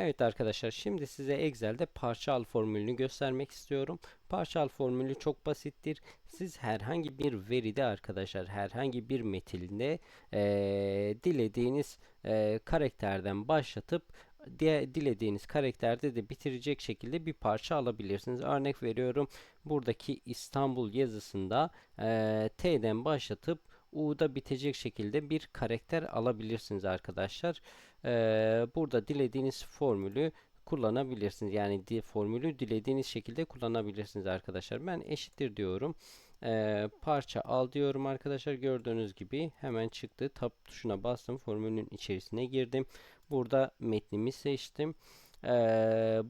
Evet arkadaşlar şimdi size Excel'de parça al formülünü göstermek istiyorum. Parça al formülü çok basittir. Siz herhangi bir veride arkadaşlar herhangi bir metinde eee, dilediğiniz eee, karakterden başlatıp diye dilediğiniz karakterde de bitirecek şekilde bir parça alabilirsiniz. Örnek veriyorum buradaki İstanbul yazısında eee, T'den başlatıp U'da bitecek şekilde bir karakter alabilirsiniz arkadaşlar. Eee, burada dilediğiniz formülü kullanabilirsiniz. Yani formülü dilediğiniz şekilde kullanabilirsiniz arkadaşlar. Ben eşittir diyorum. Eee, parça al diyorum arkadaşlar. Gördüğünüz gibi hemen çıktı. Tab tuşuna bastım. Formülün içerisine girdim. Burada metnimi seçtim.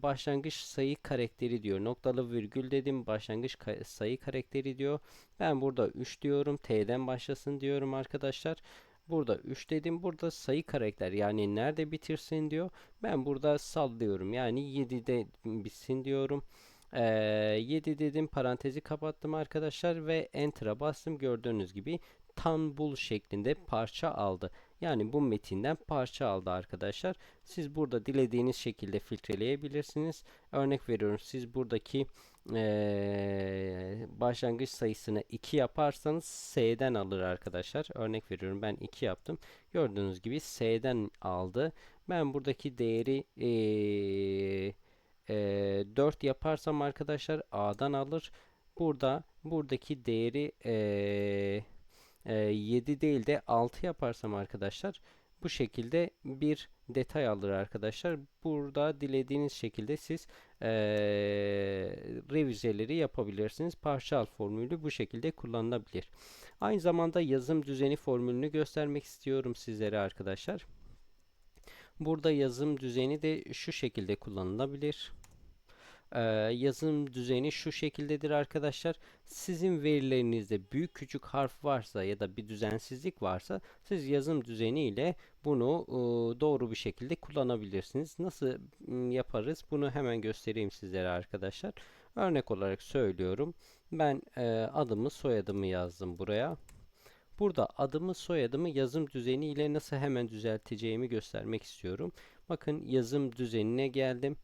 Başlangıç sayı karakteri diyor. Noktalı virgül dedim. Başlangıç sayı karakteri diyor. Ben burada 3 diyorum. T'den başlasın diyorum arkadaşlar. Burada 3 dedim. Burada sayı karakter yani nerede bitirsin diyor. Ben burada sallıyorum. Yani 7'de bitsin diyorum. Ee, 7 dedim. Parantezi kapattım arkadaşlar ve Enter'a bastım. Gördüğünüz gibi tam bul şeklinde parça aldı. Yani bu metinden parça aldı arkadaşlar. Siz burada dilediğiniz şekilde filtreleyebilirsiniz. Örnek veriyorum. Siz buradaki eee, başlangıç sayısını 2 yaparsanız S'den alır arkadaşlar. Örnek veriyorum ben 2 yaptım. Gördüğünüz gibi S'den aldı. Ben buradaki değeri eee, eee, 4 yaparsam arkadaşlar A'dan alır. Burada buradaki değeri eee eee, 7 değil de 6 yaparsam arkadaşlar bu şekilde bir detay alır arkadaşlar. Burada dilediğiniz şekilde siz eee revizeleri yapabilirsiniz. Parçal formülü bu şekilde kullanılabilir. Aynı zamanda yazım düzeni formülünü göstermek istiyorum sizlere arkadaşlar. Burada yazım düzeni de şu şekilde kullanılabilir. Ee, yazım düzeni şu şekildedir arkadaşlar. Sizin verilerinizde büyük küçük harf varsa ya da bir düzensizlik varsa siz yazım düzeni ile bunu e, doğru bir şekilde kullanabilirsiniz. Nasıl yaparız? Bunu hemen göstereyim sizlere arkadaşlar. Örnek olarak söylüyorum. Ben e, adımı soyadımı yazdım buraya. Burada adımı soyadımı yazım düzeni ile nasıl hemen düzelteceğimi göstermek istiyorum. Bakın yazım düzenine geldim.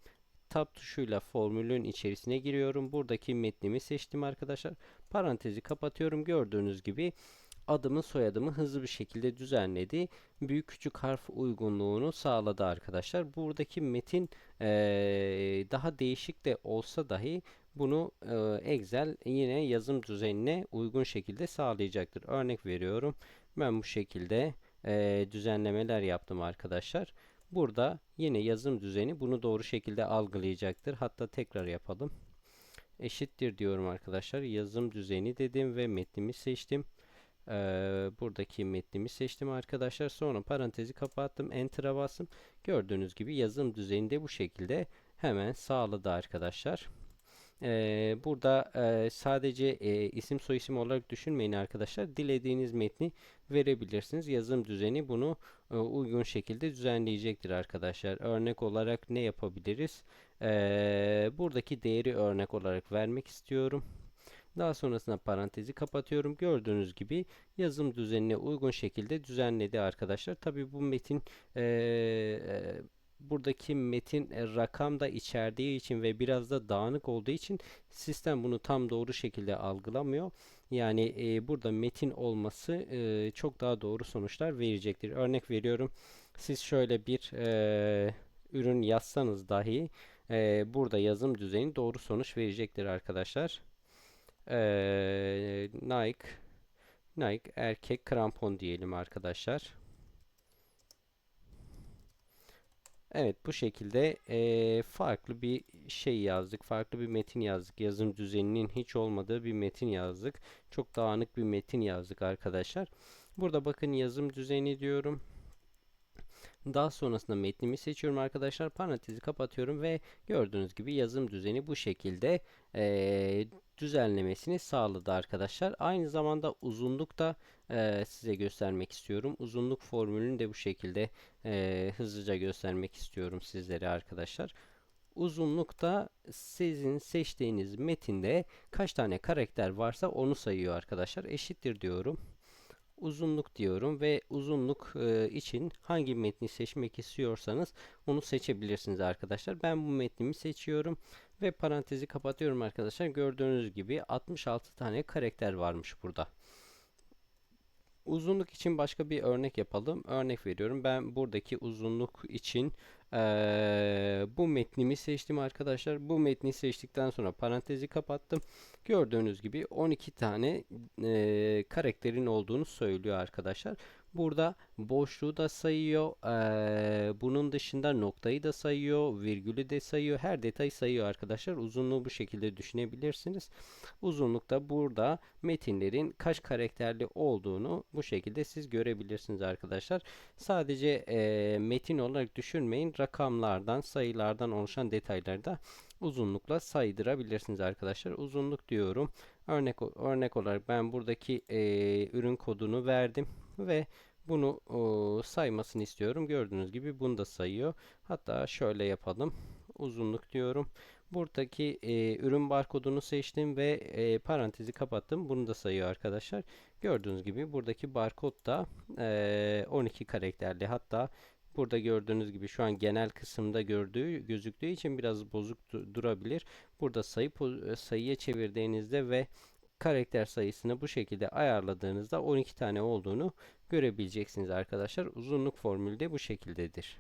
Tab tuşuyla formülün içerisine giriyorum. Buradaki metnimi seçtim arkadaşlar. Parantezi kapatıyorum. Gördüğünüz gibi adımı soyadımı hızlı bir şekilde düzenledi. Büyük küçük harf uygunluğunu sağladı arkadaşlar. Buradaki metin eee, daha değişik de olsa dahi bunu eee, Excel yine yazım düzenine uygun şekilde sağlayacaktır. Örnek veriyorum. Ben bu şekilde eee, düzenlemeler yaptım arkadaşlar. Burada yine yazım düzeni bunu doğru şekilde algılayacaktır. Hatta tekrar yapalım. Eşittir diyorum arkadaşlar. Yazım düzeni dedim ve metnimi seçtim. Ee, buradaki metnimi seçtim arkadaşlar. Sonra parantezi kapattım. Enter'a bastım. Gördüğünüz gibi yazım düzeni de bu şekilde hemen sağladı arkadaşlar. Ee, burada e, sadece e, isim soyisim olarak düşünmeyin arkadaşlar. Dilediğiniz metni verebilirsiniz. Yazım düzeni bunu e, uygun şekilde düzenleyecektir arkadaşlar. Örnek olarak ne yapabiliriz? Ee, buradaki değeri örnek olarak vermek istiyorum. Daha sonrasında parantezi kapatıyorum. Gördüğünüz gibi yazım düzenine uygun şekilde düzenledi arkadaşlar. Tabi bu metin e, e, buradaki metin e, rakam da içerdiği için ve biraz da dağınık olduğu için sistem bunu tam doğru şekilde algılamıyor. Yani e, burada metin olması e, çok daha doğru sonuçlar verecektir. Örnek veriyorum. Siz şöyle bir e, ürün yazsanız dahi e, burada yazım düzeni doğru sonuç verecektir arkadaşlar. E, Nike Nike erkek krampon diyelim arkadaşlar. Evet bu şekilde eee, farklı bir şey yazdık. Farklı bir metin yazdık. Yazım düzeninin hiç olmadığı bir metin yazdık. Çok dağınık bir metin yazdık arkadaşlar. Burada bakın yazım düzeni diyorum. Daha sonrasında metnimi seçiyorum arkadaşlar. Parantezi kapatıyorum ve gördüğünüz gibi yazım düzeni bu şekilde eee, düzenlemesini sağladı arkadaşlar. Aynı zamanda uzunluk da eee, size göstermek istiyorum. Uzunluk formülünü de bu şekilde eee, hızlıca göstermek istiyorum sizlere arkadaşlar. Uzunlukta sizin seçtiğiniz metinde kaç tane karakter varsa onu sayıyor arkadaşlar. Eşittir diyorum. Uzunluk diyorum ve uzunluk e, için hangi metni seçmek istiyorsanız onu seçebilirsiniz arkadaşlar. Ben bu metnimi seçiyorum ve parantezi kapatıyorum arkadaşlar. Gördüğünüz gibi 66 tane karakter varmış burada. Uzunluk için başka bir örnek yapalım. Örnek veriyorum. Ben buradaki uzunluk için eee, bu metnimi seçtim arkadaşlar. Bu metni seçtikten sonra parantezi kapattım. Gördüğünüz gibi 12 tane eee, karakterin olduğunu söylüyor arkadaşlar. Burada boşluğu da sayıyor. eee, bunun dışında noktayı da sayıyor. Virgülü de sayıyor. Her detayı sayıyor arkadaşlar. Uzunluğu bu şekilde düşünebilirsiniz. Uzunlukta burada metinlerin kaç karakterli olduğunu bu şekilde siz görebilirsiniz arkadaşlar. Sadece eee, metin olarak düşünmeyin. Rakamlardan, sayılardan oluşan detayları da uzunlukla saydırabilirsiniz arkadaşlar. Uzunluk diyorum. Örnek örnek olarak ben buradaki eee, ürün kodunu verdim ve bunu o, saymasını istiyorum. Gördüğünüz gibi bunu da sayıyor. Hatta şöyle yapalım. Uzunluk diyorum. Buradaki e, ürün barkodunu seçtim ve e, parantezi kapattım. Bunu da sayıyor arkadaşlar. Gördüğünüz gibi buradaki barkod da e, 12 karakterli. Hatta burada gördüğünüz gibi şu an genel kısımda gördüğü gözüktüğü için biraz bozuk du- durabilir. Burada sayı sayıya çevirdiğinizde ve karakter sayısını bu şekilde ayarladığınızda 12 tane olduğunu görebileceksiniz arkadaşlar. Uzunluk formülü de bu şekildedir.